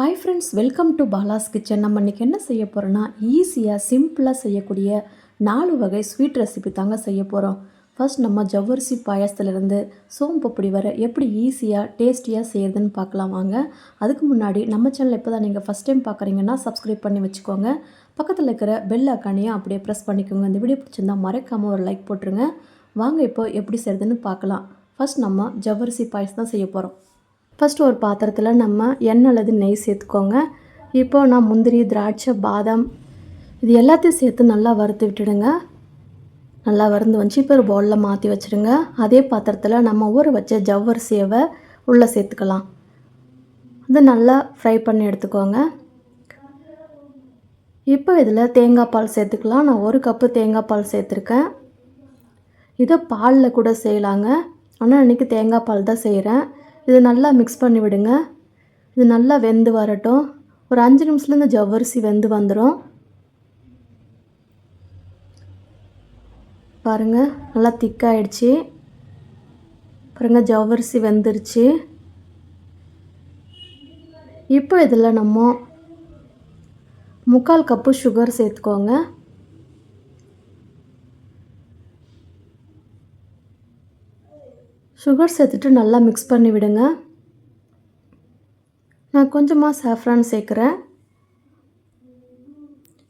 Hi friends welcome to Bala's kitchen நம்ம இன்றைக்கி என்ன செய்ய போகிறோன்னா ஈஸியாக சிம்பிளாக செய்யக்கூடிய நாலு வகை ஸ்வீட் ரெசிபி தாங்க செய்ய போகிறோம் ஃபர்ஸ்ட் நம்ம ஜவ்வரிசி பாயாசத்துலேருந்து சோம்பப்பொடி வர எப்படி ஈஸியாக டேஸ்டியாக செய்யறதுன்னு பார்க்கலாம் வாங்க. அதுக்கு முன்னாடி நம்ம சேனல் இப்போ தான் நீங்கள் ஃபஸ்ட் டைம் பார்க்குறீங்கன்னா சப்ஸ்கிரைப் பண்ணி வச்சுக்கோங்க. பக்கத்தில் இருக்கிற பெல் அக்கானையும் அப்படியே ப்ரெஸ் பண்ணிக்கோங்க. இந்த வீடியோ பிடிச்சிருந்தா மறக்காமல் ஒரு லைக் போட்டுருங்க. வாங்க இப்போ எப்படி செய்கிறதுன்னு பார்க்கலாம். ஃபர்ஸ்ட் நம்ம ஜவ்வரிசி பாயசம் தான் செய்ய போகிறோம் ஃபஸ்ட்டு ஒரு பாத்திரத்தில் நம்ம எண்ணெய் அல்லது நெய் சேர்த்துக்கோங்க. இப்போ நான் முந்திரி திராட்சை பாதாம் இது எல்லாத்தையும் சேர்த்து நல்லா வறுத்து விட்டுடுங்க. நல்லா வறுந்து வந்துச்சு. இப்போ ஒரு பவுலில் மாற்றி வச்சுடுங்க. அதே பாத்திரத்தில் நம்ம ஊற வச்ச ஜவ்வரிசியவை உள்ளே சேர்த்துக்கலாம். அது நல்லா ஃப்ரை பண்ணி எடுத்துக்கோங்க. இப்போ இதில் தேங்காய் பால் சேர்த்துக்கலாம். நான் ஒரு கப்பு தேங்காய் பால் சேர்த்துருக்கேன். இதை பாலில் கூட செய்யலாங்க. ஆனால் இன்றைக்கி தேங்காய் பால் தான் செய்கிறேன். இது நல்லா மிக்ஸ் பண்ணி விடுங்க. இது நல்லா வெந்து வரட்டும். ஒரு அஞ்சு நிமிஷத்துலேருந்து இந்த ஜவ்வரிசி வெந்து வந்துடும் பாருங்கள் நல்லா திக்காயிடுச்சு பாருங்கள் ஜவ்வரிசி வெந்துருச்சு. இப்போ இதில் நம்ம முக்கால் கப்பு சுகர் சேர்த்துக்கோங்க. சுகர் சேர்த்துட்டு நல்லா மிக்ஸ் பண்ணி விடுங்க. நான் கொஞ்சமாக சாஃப்ரான் சேர்க்குறேன்.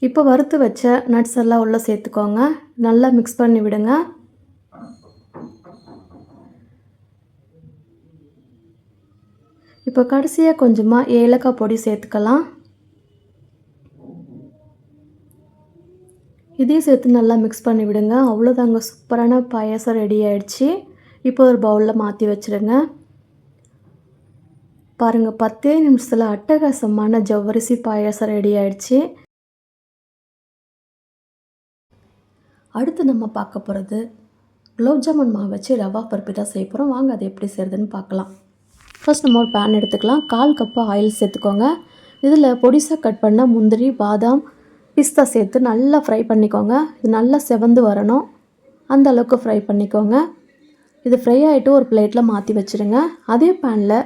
இப்போ வறுத்து வச்ச நட்ஸ் எல்லாம் உள்ளே சேர்த்துக்கோங்க. நல்லா மிக்ஸ் பண்ணி விடுங்க. இப்போ கடைசியாக கொஞ்சமாக ஏலக்காய் பொடி சேர்த்துக்கலாம். இதையும் சேர்த்து நல்லா மிக்ஸ் பண்ணி விடுங்க. அவ்வளோதாங்க சூப்பரான பாயசம் ரெடி ஆயிடுச்சு. இப்போ ஒரு பவுலில் மாற்றி வச்சுருங்க. பாருங்கள் பத்தே நிமிஷத்தில் அட்டகாசமான ஜவ்வரிசி பாயாசம் ரெடி ஆயிடுச்சு. அடுத்து நம்ம பார்க்க போகிறது குலோப் ஜாமுன் மாவு வச்சு ரவா பருப்பிட்டா தான் செய்ய போகிறோம் வாங்க அது எப்படி செய்கிறதுன்னு பார்க்கலாம். ஃபர்ஸ்ட் நம்ம ஒரு பேன் எடுத்துக்கலாம். கால் கப்பு ஆயில் சேர்த்துக்கோங்க. இதில் பொடிசாக கட் பண்ண முந்திரி பாதாம் பிஸ்தா சேர்த்து நல்லா ஃப்ரை பண்ணிக்கோங்க. இது நல்லா செவந்து வரணும். அந்த அளவுக்கு ஃப்ரை பண்ணிக்கோங்க. இது ஃப்ரை ஆகிட்டு ஒரு பிளேட்டில் மாற்றி வச்சுருங்க. அதே பேனில்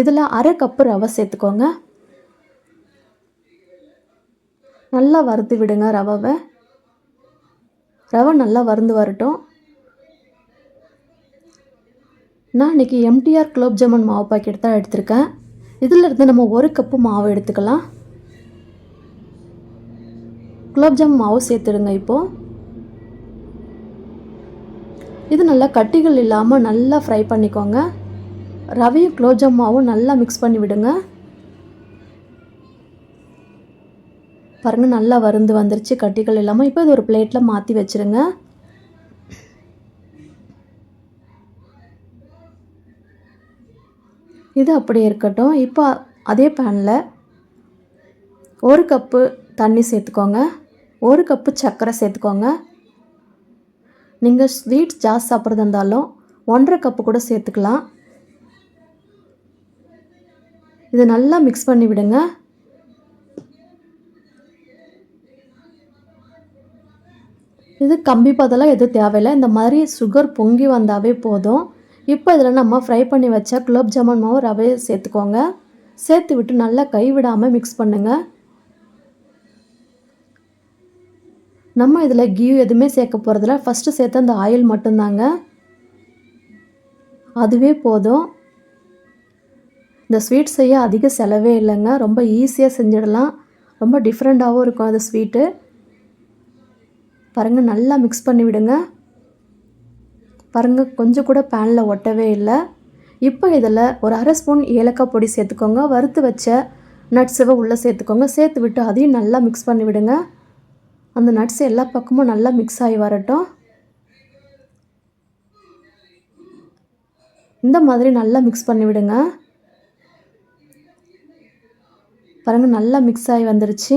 இதில் அரை கப்பு ரவை சேர்த்துக்கோங்க. நல்லா வறுத்து விடுங்க ரவாவை. ரவை நல்லா வறுந்து வரட்டும். நான் இன்றைக்கி எம்டிஆர் குலோப் ஜாமுன் மாவு பாக்கெட் தான் எடுத்திருக்கேன். இதில் இருந்து நம்ம ஒரு கப்பு மாவு எடுத்துக்கலாம். குலோப் ஜாமுன் மாவு சேர்த்துடுங்க இப்போது இது நல்லா கட்டிகள் இல்லாமல் நல்லா ஃப்ரை பண்ணிக்கோங்க. ரவையும் குலோப்ஜாமாவும் நல்லா மிக்ஸ் பண்ணி விடுங்க. பாருங்கள் நல்லா வருந்து வந்துருச்சு கட்டிகள் இல்லாமல் இப்போ இது ஒரு பிளேட்டில் மாற்றி வச்சுருங்க. இது அப்படியே இருக்கட்டும். இப்போ அதே பேனில் ஒரு கப்பு தண்ணி சேர்த்துக்கோங்க. ஒரு கப்பு சர்க்கரை சேர்த்துக்கோங்க. நீங்கள் ஸ்வீட் ஜாஸ் சாப்பிட்றது இருந்தாலும் ஒன்றரை கப்பு கூட சேர்த்துக்கலாம். இது நல்லா மிக்ஸ் பண்ணி விடுங்க. இது கம்பி பதெல்லாம் எதுவும் தேவையில்லை. இந்த மாதிரி சுகர் பொங்கி வந்தாவே போதும். இப்போ இதில் நம்ம ஃப்ரை பண்ணி வச்ச குலோப் ஜாமுன் மாவு ரவையை சேர்த்துக்கோங்க. சேர்த்து விட்டு நல்லா கைவிடாமல் மிக்ஸ் பண்ணுங்கள் நம்ம இதில் கீ எதுவுமே சேர்க்க போகிறதில்ல ஃபஸ்ட்டு சேர்த்த அந்த ஆயில் மட்டும்தாங்க. அதுவே போதும். இந்த ஸ்வீட் செய்ய அதிக செலவே இல்லைங்க. ரொம்ப ஈஸியாக செஞ்சிடலாம். ரொம்ப டிஃப்ரெண்ட்டாகவும் இருக்கும் அது ஸ்வீட்டு பாருங்கள் நல்லா மிக்ஸ் பண்ணி விடுங்க. பாருங்கள் கொஞ்சம் கூட பேனில் ஒட்டவே இல்லை. இப்போ இதில் ஒரு அரை ஸ்பூன் ஏலக்காய் பொடி சேர்த்துக்கோங்க. வறுத்து வச்ச நட்ஸுவை உள்ளே சேர்த்துக்கோங்க. சேர்த்து விட்டு அதையும் நல்லா மிக்ஸ் பண்ணி விடுங்க. அந்த நட்ஸ் எல்லா பக்கமும் நல்லா மிக்ஸ் ஆகி வரட்டும். இந்த மாதிரி நல்லா மிக்ஸ் பண்ணி விடுங்க. பாருங்கள் நல்லா மிக்ஸ் ஆகி வந்துருச்சு.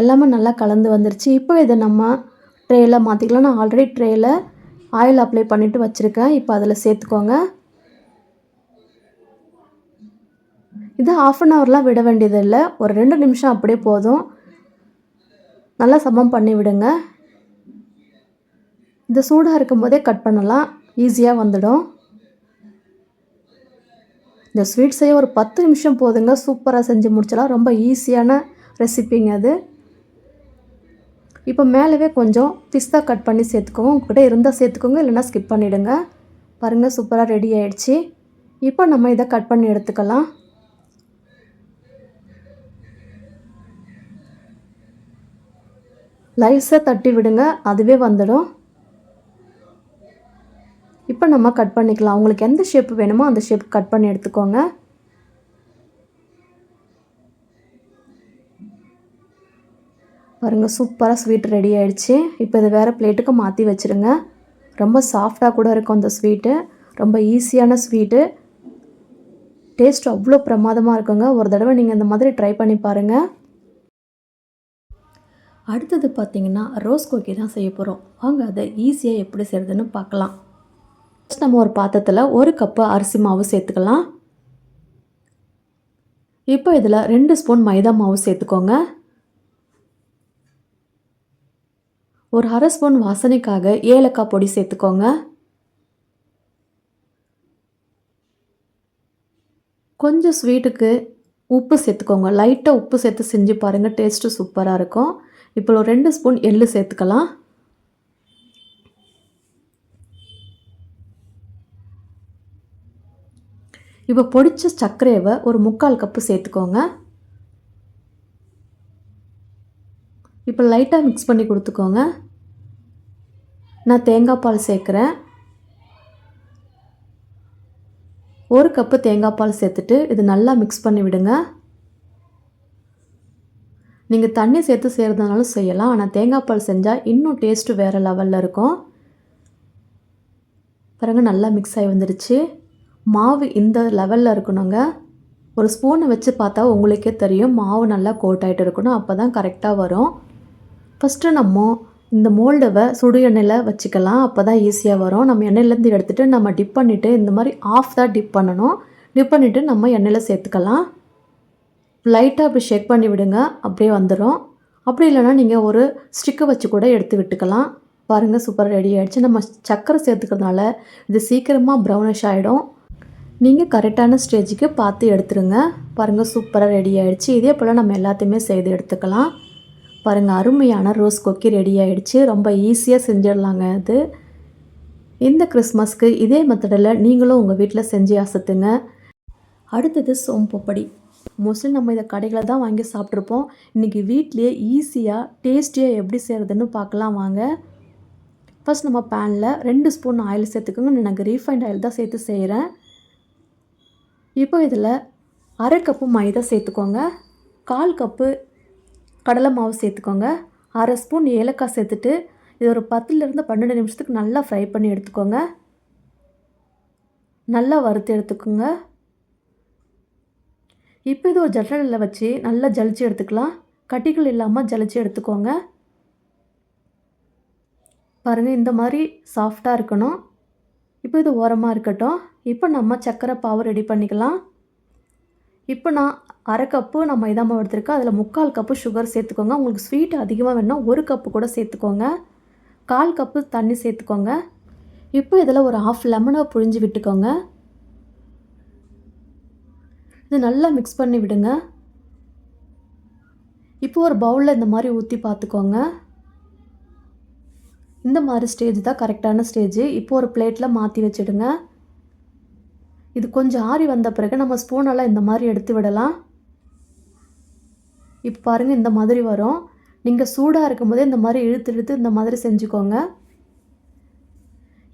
எல்லாமே நல்லா கலந்து வந்துருச்சு. இப்போ இதை நம்ம ட்ரேயில் மாற்றிக்கலாம் நான் ஆல்ரெடி ட்ரேயில் ஆயில் அப்ளை பண்ணிவிட்டு வச்சுருக்கேன். இப்போ அதில் சேர்த்துக்கோங்க. இது ஆஃப் அன் ஹவர்லாம் விட வேண்டியதில்லை. ஒரு ரெண்டு நிமிஷம் அப்படியே போதும். நல்லா சமம் பண்ணி விடுங்க. இது சூடாக இருக்கும் போதே கட் பண்ணலாம். ஈஸியாக வந்துடும். இந்த ஸ்வீட் செய்ய ஒரு பத்து நிமிஷம் போதுங்க. சூப்பராக செஞ்சு முடிச்சிடலாம். ரொம்ப ஈஸியான ரெசிபிங்க அது. இப்போ மேலவே கொஞ்சம் பிஸ்தா கட் பண்ணி சேர்த்துக்கோங்க. உங்ககிட்ட இருந்தால் சேர்த்துக்கோங்க. இல்லைன்னா ஸ்கிப் பண்ணிவிடுங்க பாருங்கள் சூப்பராக ரெடி ஆகிடுச்சி இப்போ நம்ம இதை கட் பண்ணி எடுத்துக்கலாம். லைஸை தட்டி விடுங்க அதுவே வந்துடும். இப்போ நம்ம கட் பண்ணிக்கலாம். உங்களுக்கு எந்த ஷேப் வேணுமோ அந்த ஷேப் கட் பண்ணி எடுத்துக்கோங்க. பாருங்கள் சூப்பராக ஸ்வீட் ரெடி ஆகிடுச்சு இப்போ இதை வேறு பிளேட்டுக்கு மாற்றி வச்சுருங்க. ரொம்ப சாஃப்டாக கூட இருக்கும் அந்த ஸ்வீட்டு ரொம்ப ஈஸியான ஸ்வீட்டு டேஸ்ட் அவ்வளோ பிரமாதமாக இருக்குங்க. ஒரு தடவை நீங்கள் இந்த மாதிரி ட்ரை பண்ணி பாருங்கள் அடுத்தது பார்த்தீங்கன்னா ரோஸ் கோக்கி தான் செய்ய போகிறோம் வாங்க அதை ஈஸியாக எப்படி செய்கிறதுன்னு பார்க்கலாம். ஃபஸ்ட் நம்ம ஒரு பாத்திரத்தில் ஒரு கப்பு அரிசி மாவு சேர்த்துக்கலாம். இப்போ இதில் ரெண்டு ஸ்பூன் மைதா மாவு சேர்த்துக்கோங்க. ஒரு அரை ஸ்பூன் வாசனைக்காக ஏலக்காய் பொடி சேர்த்துக்கோங்க. கொஞ்சம் ஸ்வீட்டுக்கு உப்பு சேர்த்துக்கோங்க. லைட்டாக உப்பு சேர்த்து செஞ்சு பாருங்கள் டேஸ்ட்டு சூப்பராக இருக்கும். இப்போ ஒரு ரெண்டு ஸ்பூன் எள்ளு சேர்த்துக்கலாம். இப்போ பொடிச்ச சர்க்கரையை ஒரு முக்கால் கப்பு சேர்த்துக்கோங்க. இப்போ லைட்டாக மிக்ஸ் பண்ணி கொடுத்துக்கோங்க. நான் தேங்காய் பால் சேர்க்குறேன். ஒரு கப்பு தேங்காய் பால் சேர்த்துட்டு இது நல்லா மிக்ஸ் பண்ணி விடுங்க. நீங்கள் தண்ணி சேர்த்து செய்கிறதுனாலும் செய்யலாம். ஆனால் தேங்காய் பால் செஞ்சால் இன்னும் டேஸ்ட்டு வேறு லெவலில் இருக்கும். பாருங்க நல்லா மிக்ஸ் ஆகி வந்துடுச்சு மாவு இந்த லெவலில் இருக்கணுங்க. ஒரு ஸ்பூனை வச்சு பார்த்தா உங்களுக்கே தெரியும். மாவு நல்லா கோட் ஆகிட்டு இருக்கணும். அப்போ தான் கரெக்டாக வரும். ஃபஸ்ட்டு நம்ம இந்த மோல்டவை சுடு எண்ணெயில் வச்சுக்கலாம். அப்போ தான் ஈஸியாக வரும். நம்ம எண்ணெயிலேருந்து எடுத்துகிட்டு நம்ம டிப் பண்ணிவிட்டு இந்த மாதிரி ஆஃப் தான் டிப் பண்ணணும். டிப் பண்ணிவிட்டு நம்ம எண்ணெயில் சேர்த்துக்கலாம். லைட்டாக அப்படி ஷேக் பண்ணி விடுங்க. அப்படியே வந்துடும் அப்படி இல்லைன்னா நீங்கள் ஒரு ஸ்டிக்கை வச்சு கூட எடுத்து விட்டுக்கலாம். பாருங்கள் சூப்பராக ரெடி ஆகிடுச்சு நம்ம சர்க்கரை சேர்த்துக்கிறதுனால இது சீக்கிரமாக ப்ரௌனிஷ் ஆகிடும் நீங்கள் கரெக்டான ஸ்டேஜுக்கு பார்த்து எடுத்துருங்க. பாருங்கள் சூப்பராக ரெடி ஆகிடுச்சு இதே போல் நம்ம எல்லாத்தையுமே செய்து எடுத்துக்கலாம். பாருங்கள் அருமையான ரோஸ் கொக்கி ரெடி ஆகிடுச்சு ரொம்ப ஈஸியாக செஞ்சிடலாங்க அது. இந்த கிறிஸ்மஸ்க்கு இதே மெத்தடில் நீங்களும் உங்கள் வீட்டில் செஞ்சு அசத்துங்க. அடுத்தது சோம்பப்படி மோஸ்ட்லி நம்ம இதை கடைகளை தான் வாங்கி சாப்பிட்ருப்போம். இன்றைக்கி வீட்லேயே ஈஸியாக டேஸ்டியாக எப்படி செய்கிறதுன்னு பார்க்கலாம் வாங்க. ஃபஸ்ட் நம்ம பேனில் ரெண்டு ஸ்பூன் ஆயில் சேர்த்துக்கோங்க. எனக்கு ரீஃபைண்ட் ஆயில் தான் சேர்த்து செய்கிறேன் இப்போ இதில் அரை கப்பு மைதா சேர்த்துக்கோங்க. கால் கப்பு கடலை மாவு சேர்த்துக்கோங்க. அரை ஸ்பூன் ஏலக்காய் சேர்த்துட்டு இது ஒரு பத்துலேருந்து பன்னெண்டு நிமிஷத்துக்கு நல்லா ஃப்ரை பண்ணி எடுத்துக்கோங்க. நல்லா வறுத்து எடுத்துக்கோங்க. இப்போ இது ஒரு ஜல்லடியில் வச்சு நல்லா ஜலிச்சு எடுத்துக்கலாம். கட்டிகள் இல்லாமல் ஜலிச்சு எடுத்துக்கோங்க. பாருங்கள் இந்த மாதிரி சாஃப்டாக இருக்கணும். இப்போ இது ஓரமாக இருக்கட்டும். இப்போ நம்ம சர்க்கரை பாவு ரெடி பண்ணிக்கலாம். இப்போ நான் அரை கப்பு நான் மைதா மாவு எடுத்திருக்கேன் அதில் முக்கால் கப்பு சுகர் சேர்த்துக்கோங்க. உங்களுக்கு ஸ்வீட் அதிகமாக வேணும்னா ஒரு கப்பு கூட சேர்த்துக்கோங்க. கால் கப்பு தண்ணி சேர்த்துக்கோங்க. இப்போ இதில் ஒரு ஆஃப் லெமனை புழிஞ்சு விட்டுக்கோங்க. இது நல்லா மிக்ஸ் பண்ணி விடுங்க. இப்போ ஒரு பவுலில் இந்த மாதிரி ஊற்றி பார்த்துக்கோங்க இந்த மாதிரி ஸ்டேஜ் தான் கரெக்டான ஸ்டேஜ் இப்போ ஒரு பிளேட்டில் மாற்றி வச்சுடுங்க. இது கொஞ்சம் ஆறி வந்த பிறகு நம்ம ஸ்பூனெல்லாம் இந்த மாதிரி எடுத்து விடலாம். இப்போ பாருங்கள் இந்த மாதிரி வரும். நீங்கள் சூடாக இருக்கும் போதே இந்த மாதிரி இழுத்து இழுத்து இந்த மாதிரி செஞ்சுக்கோங்க.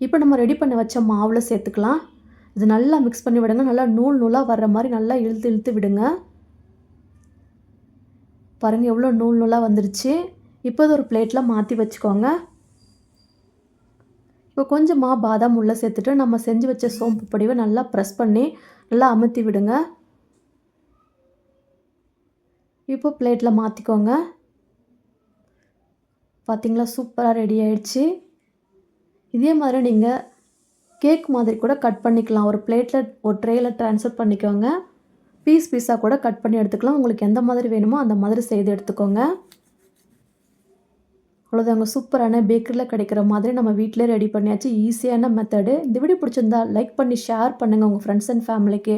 இப்போ நம்ம ரெடி பண்ணி வச்ச மாவில் சேர்த்துக்கலாம். இது நல்லா மிக்ஸ் பண்ணி விடுங்க. நல்லா நூல் நூலாக வர்ற மாதிரி நல்லா இழுத்து இழுத்து விடுங்க. பாருங்கள் எவ்வளோ நூல் நூலாக வந்துருச்சு. இப்போ இது ஒரு பிளேட்டில் மாற்றி வச்சுக்கோங்க. இப்போ கொஞ்சமாக பாதாம் உள்ளே சேர்த்துட்டு நம்ம செஞ்சு வச்ச சோம்பு படிவை நல்லா ப்ரெஸ் பண்ணி நல்லா அமுத்தி விடுங்க. இப்போ பிளேட்டில் மாற்றிக்கோங்க பார்த்திங்களா சூப்பராக ரெடி ஆயிடுச்சு. இதே மாதிரி நீங்கள் கேக் மாதிரி கூட கட் பண்ணிக்கலாம். ஒரு பிளேட்டில் ஒரு ட்ரேயில் ட்ரான்ஸ்ஃபர் பண்ணிக்கோங்க. பீஸ் பீஸாக கூட கட் பண்ணி எடுத்துக்கலாம். உங்களுக்கு எந்த மாதிரி வேணுமோ அந்த மாதிரி செய்து எடுத்துக்கோங்க. அவ்வளோதாங்க சூப்பரான பேக்கரியில் கிடைக்கிற மாதிரி நம்ம வீட்டிலே ரெடி பண்ணியாச்சு. ஈஸியான மெத்தடு இந்த வீடியோ பிடிச்சிருந்தா லைக் பண்ணி ஷேர் பண்ணுங்கள் உங்கள் ஃப்ரெண்ட்ஸ் அண்ட் ஃபேமிலிக்கு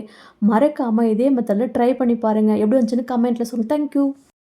மறக்காமல் இதே மெத்தடில் ட்ரை பண்ணி பாருங்கள் எப்படி வந்துச்சுன்னு கமெண்ட்டில் சொல்லுங்கள் தேங்க்யூ